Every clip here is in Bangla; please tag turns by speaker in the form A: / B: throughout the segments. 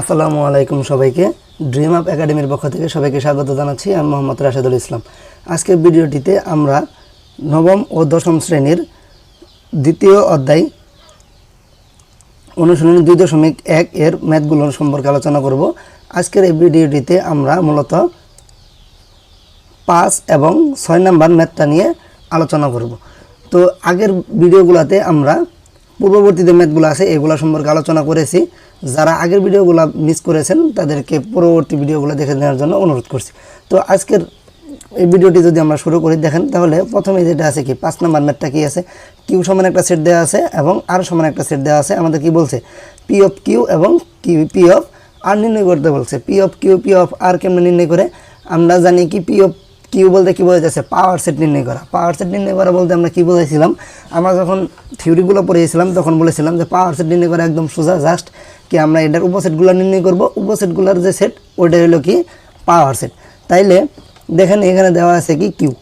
A: আসসালামু আলাইকুম সবাইকে। ড্রিম আপ একাডেমির পক্ষ থেকে সবাইকে স্বাগত জানাচ্ছি। আমি মোহাম্মদ রাশেদুল ইসলাম। আজকের ভিডিওটিতে আমরা নবম ও দশম শ্রেণির দ্বিতীয় অধ্যায় অনুশীলনী দুই দশমিক এক এর ম্যাথগুলো সম্পর্কে আলোচনা করব। আজকের এই ভিডিওটিতে আমরা মূলত পাঁচ এবং ছয় নাম্বার ম্যাথটা নিয়ে আলোচনা করব। তো আগের ভিডিওগুলোতে আমরা পূর্ববর্তী যে ম্যাথগুলো আছে, এগুলো সম্পর্কে আলোচনা করেছি। যারা আগের ভিডিওগুলো মিস করেছেন, তাদেরকে পরবর্তী ভিডিওগুলো দেখে নেওয়ার জন্য অনুরোধ করছি। তো আজকের এই ভিডিওটি যদি আমরা শুরু করি, দেখেন তাহলে প্রথমে যেটা আছে কি, পাঁচ নাম্বার ম্যাথটা কি আছে? কিউ সমান একটা সেট দেওয়া আছে এবং আর সমান একটা সেট দেওয়া আছে। আমাদের কি বলছে? পি অফ কিউ এবং কিউ পি অফ আর নির্ণয় করতে বলছে। P of Q P of R কেমনে নির্ণয় করে? আমরা জানি কি পি অফ কিউ বলতে, কী বোঝাচ্ছে পাওয়ার সেট নির্ণয় করা। পাওয়ার সেট নির্ণয় করা বলতে আমরা কী বোঝাইছিলাম আমরা যখন থিওরিগুলো পড়িয়েছিলাম, তখন বলেছিলাম যে পাওয়ার সেট নির্ণয় করা একদম সোজা জাস্ট কি আমরা এটার উপসেটগুলো নির্ণয় করব। উপসেটগুলোর যে সেট ওইটা হলো কি পাওয়ার সেট তাইলে দেখেন এখানে দেওয়া আছে কি কিউ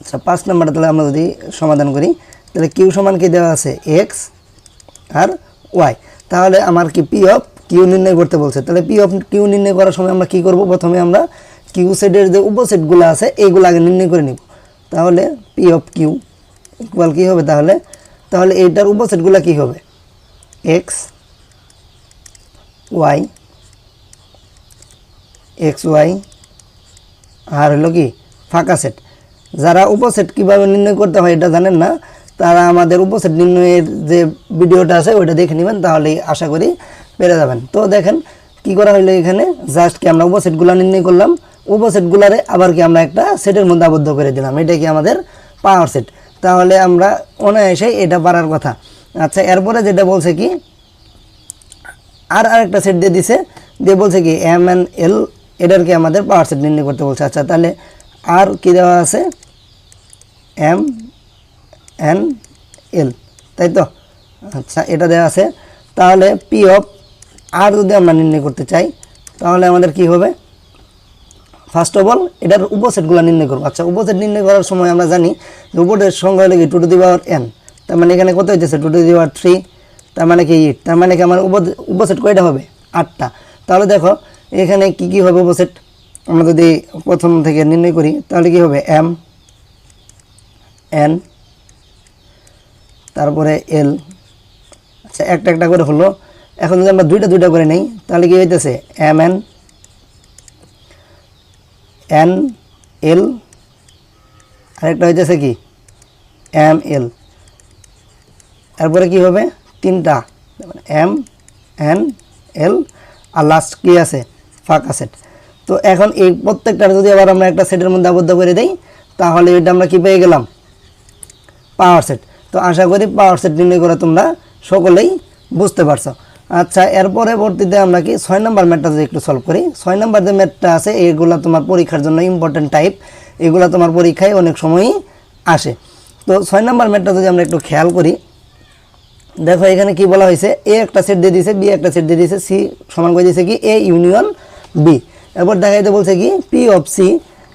A: আচ্ছা পাঁচ নাম্বারটা তাহলে আমরা যদি সমাধান করি, তাহলে কিউ সমান কি দেওয়া আছে? এক্স আর ওয়াই তাহলে আমার কি পি অফ কিউ নির্ণয় করতে বলছে। তাহলে পি অফ কিউ নির্ণয় করার সময় আমরা কি করব? প্রথমে আমরা কিউ সেটের যে উপসেটগুলো আছে, এইগুলো আগে নির্ণয় করে নিব। তাহলে পি অফ কিউ ইকুয়াল কী হবে তাহলে? তাহলে এইটার উপসেটগুলো কি হবে? এক্স ওয়াই এক্স ওয়াই আর হলো কি? ফাঁকা সেট যারা উপসেট কীভাবে নির্ণয় করতে হয় এটা জানেন না, তারা আমাদের উপসেট নির্ণয়ের যে ভিডিওটা আছে, ওইটা দেখে নেবেন, তাহলেই আশা করি পেরে যাবেন। তো দেখেন, কি করা হইল এখানে? জাস্ট কি আমরা উপসেটগুলো নির্ণয় করলাম? উপসেটগুলারে আবার কি আমরা একটা সেটের মধ্যে আবদ্ধ করে দিলাম। এটা কি আমাদের পাওয়ার সেট তাহলে আমরা অনায়াসে এটা পারার কথা। আচ্ছা এরপরে যেটা বলছে কি, আর আরেকটা সেট দিয়ে দিছে, দিয়ে বলছে কি এম এন এল এটার কি আমাদের পাওয়ার সেট নির্ণয় করতে বলছে। আচ্ছা তাহলে আর কি দেওয়া আছে? এম এন এল তাই তো? আচ্ছা এটা দেওয়া আছে। তাহলে পি অফ আর যদি আমরা নির্ণয় করতে চাই, তাহলে আমাদের কি হবে? ফার্স্ট অফ অল এটার উপসেটগুলো নির্ণয় করব। আচ্ছা উপসেট নির্ণয় করার সময় আমরা জানি যে উপরের সংখ্যা হলে কি two to the power N তার মানে এখানে কত হইতেছে? Two to the power three তার মানে কি তার মানে কি আমার উপ- উপসেট কয়টা হবে? আটটা। তাহলে দেখো, এখানে কি কি হবে উপসেট? আমরা যদি প্রথম থেকে নির্ণয় করি, তাহলে কি হবে? এম এন তারপরে এল আচ্ছা একটা একটা করে হলো। এখন যদি আমরা দুইটা দুইটা করে নেই, তাহলে কি হইতেছে? এম এন এন এল, আরেকটা হইতেছে কি? M L. এরপরে কি হবে? তিনটা। এম এন এল আর লাস্ট কি আছে? ফাঁকা সেট তো এখন এই প্রত্যেকটার যদি আবার আমরা একটা সেটের মধ্যে আবদ্ধ করে দেই, তাহলে এটা আমরা কি পেয়ে গেলাম? পাওয়ার সেট তো আশা করি পাওয়ার সেট নির্ণয় করে তোমরা সকলেই বুঝতে পারছ। আচ্ছা এর পরবর্তীতে আমরা কি ছয় নম্বর ম্যাথটা যদি একটু সলভ করি, ছয় নম্বর যে ম্যাথটা আছে, এগুলো তোমার পরীক্ষার জন্য ইম্পর্টেন্ট টাইপ এগুলো তোমার পরীক্ষায় অনেক সময়ই আসে। তো ছয় নম্বর ম্যাথটা যদি আমরা একটু খেয়াল করি, দেখো এখানে কি বলা হয়েছে? এ একটা সেট দিয়ে দিয়েছে বি একটা সেট দিয়ে দিয়েছে সি সমান করে দিয়েছে কি? এ ইউনিয়ন বি এরপর দেখা যেতে বলছে কি? পি অফ সি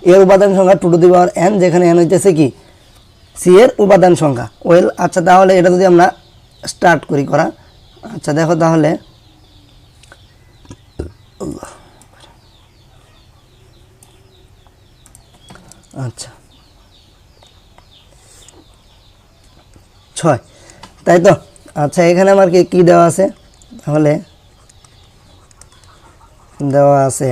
A: এর উপাদান সংখ্যা two to the power N যেখানে এন হইতেছে কি? সি এর উপাদান সংখ্যা। ওয়েল আচ্ছা তাহলে এটা যদি আমরা স্টার্ট করি করা আচ্ছা দেখো তাহলে। আচ্ছা। ছয়। তাই তো? আচ্ছা এখানে আমার কি, কী দেওয়া আছে? তাহলে দেওয়া আছে।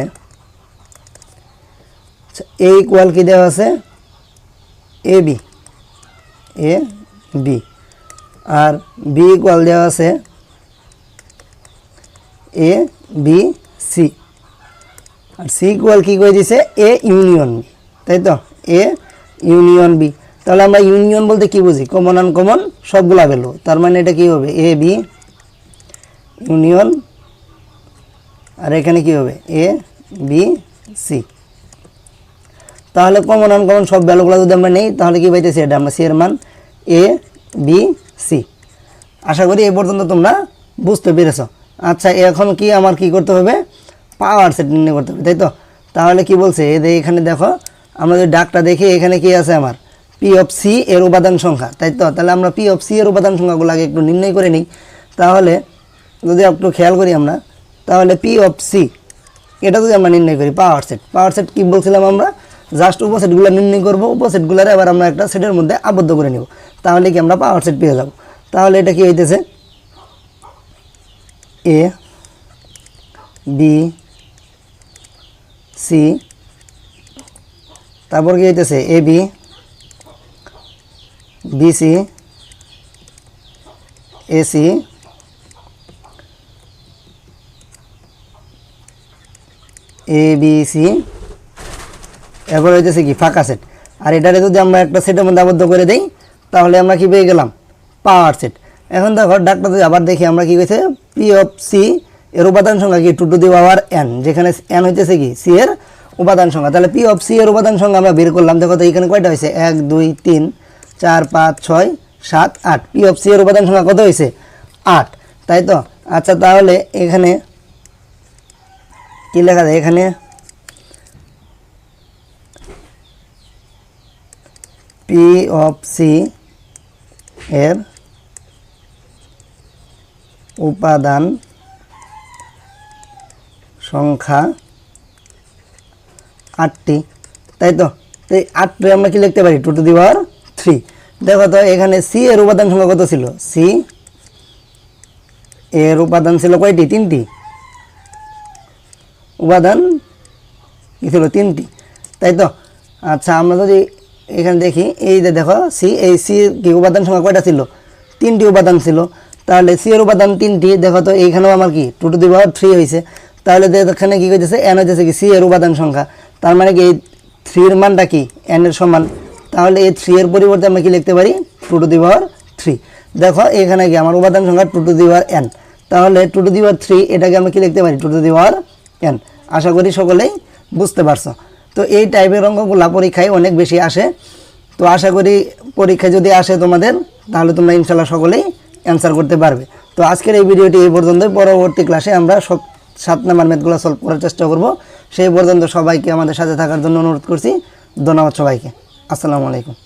A: আচ্ছা এ ইকুয়াল কি দেওয়া আছে? A B. A B. R B equal দেওয়া আছে এ বি সি আর সি ইকুয়াল কী করে দিছে? এ ইউনিয়ন বি তাই তো? এ ইউনিয়ন বি তাহলে আমরা ইউনিয়ন বলতে কি বুঝি? কমন আনকমন সবগুলা পেল তার মানে এটা কি হবে? এ বি ইউনিয়ন আর এখানে কি হবে? এ বি সি তাহলে কমন আনকমন সব ভ্যালুগুলো যদি আমরা নেই, তাহলে কি পাইতেছি এটা? আমরা সি মান এ বি সি আশা করি এই পর্যন্ত তোমরা বুঝতে পেরেছ। আচ্ছা এখন কি আমার কি করতে হবে? পাওয়ার সেট নির্ণয় করতে হবে, তাই তো? তাহলে কি বলছে? যে এখানে দেখো, আমরা যদি ডাকটা দেখি, এখানে কি আছে আমার? পি অফ সি এর উপাদান সংখ্যা, তাই তো? তাহলে আমরা পি অফ সি এর উপাদান সংখ্যাগুলো আগে একটু নির্ণয় করে নিই। তাহলে, যদি একটু খেয়াল করি আমরা, তাহলে পি অফ সি এটা যদি আমরা নির্ণয় করি পাওয়ার সেট পাওয়ার সেট কী বলছিলাম আমরা? জাস্ট উপসেটগুলো নির্ণয় করব উপসেটগুলোর আবার আমরা একটা সেটের মধ্যে আবদ্ধ করে নেব। তাহলে কি আমরা পাওয়ার সেট পেয়ে যাব? তাহলে এটা কি হইতেছে? এ বি সি তারপর কি হইতেছে? A B BC AC A B C এরপর হইতেছে কি? ফাঁকা সেট আর এটারে যদি আমরা একটা সেটের মধ্যে আবদ্ধ করে দেই, তাহলে আমরা কি পেয়ে গেলাম? পাওয়ার সেট এখন দেখো, ডাক্তার আবার দেখি, আমরা কি হয়েছে পি অফ সি এর উপাদান সংখ্যা কি? Two to the power N যেখানে এন হইতেছে কি? সি এর উপাদান সংখ্যা। তাহলে পি অফ সি এর উপাদান সংখ্যা আমরা বের করলাম। দেখো তো, এখানে কয়টা হয়েছে এক, দুই, তিন, চার, পাঁচ, ছয়, সাত, আট। পি অফ সি এর উপাদান সংখ্যা কত হয়েছে আট। তাই তো? আচ্ছা তাহলে এখানে কি লেখা যায়? এখানে পি অফ সি এর উপাদান সংখ্যা আটটি। তাই তো? এই আটটি আমরা কি লিখতে পারি? Two to the power three দেখো তো, এখানে সি এর উপাদান সংখ্যা কত ছিল? সি এর উপাদান ছিল কয়টি? তিনটি। উপাদান কি ছিল? তিনটি। তাই তো? আচ্ছা আমরা যদি এখানে দেখি, এই যে দেখো সি এই সি কি উপাদান সংখ্যা কয়টা ছিল? তিনটি উপাদান ছিল। তাহলে সি এর উপাদান তিনটি, দেখো তো এইখানেও আমার কি? Two to the power three হয়েছে তাহলে এখানে কি হইতেছে এন হইতেছে কি সি এর উপাদান সংখ্যা। তার মানে কি এই থ্রির মানটা কি? এন এর সমান। তাহলে এই থ্রি এর পরিবর্তে আমরা কি লিখতে পারি? Two to the power three দেখো এখানে কি আমার উপাদান সংখ্যা two to the power N তাহলে two to the power three এটাকে আমরা কি লিখতে পারি? Two to the power N আশা করি সকলেই বুঝতে পারছ। তো এই টাইপের অঙ্কগুলা পরীক্ষায় অনেক বেশি আসে। তো আশা করি পরীক্ষায় যদি আসে তোমাদের, তাহলে তোমরা ইনশাল্লাহ সকলেই অ্যান্সার করতে পারবে। তো আজকের এই ভিডিওটি এই পর্যন্ত পরবর্তী ক্লাসে আমরা সব সাত নাম্বার ম্যাথগুলো সলভ করার চেষ্টা করব। সেই পর্যন্ত সবাইকে আমাদের সাথে থাকার জন্য অনুরোধ করছি। ধন্যবাদ সবাইকে। আসসালামু আলাইকুম।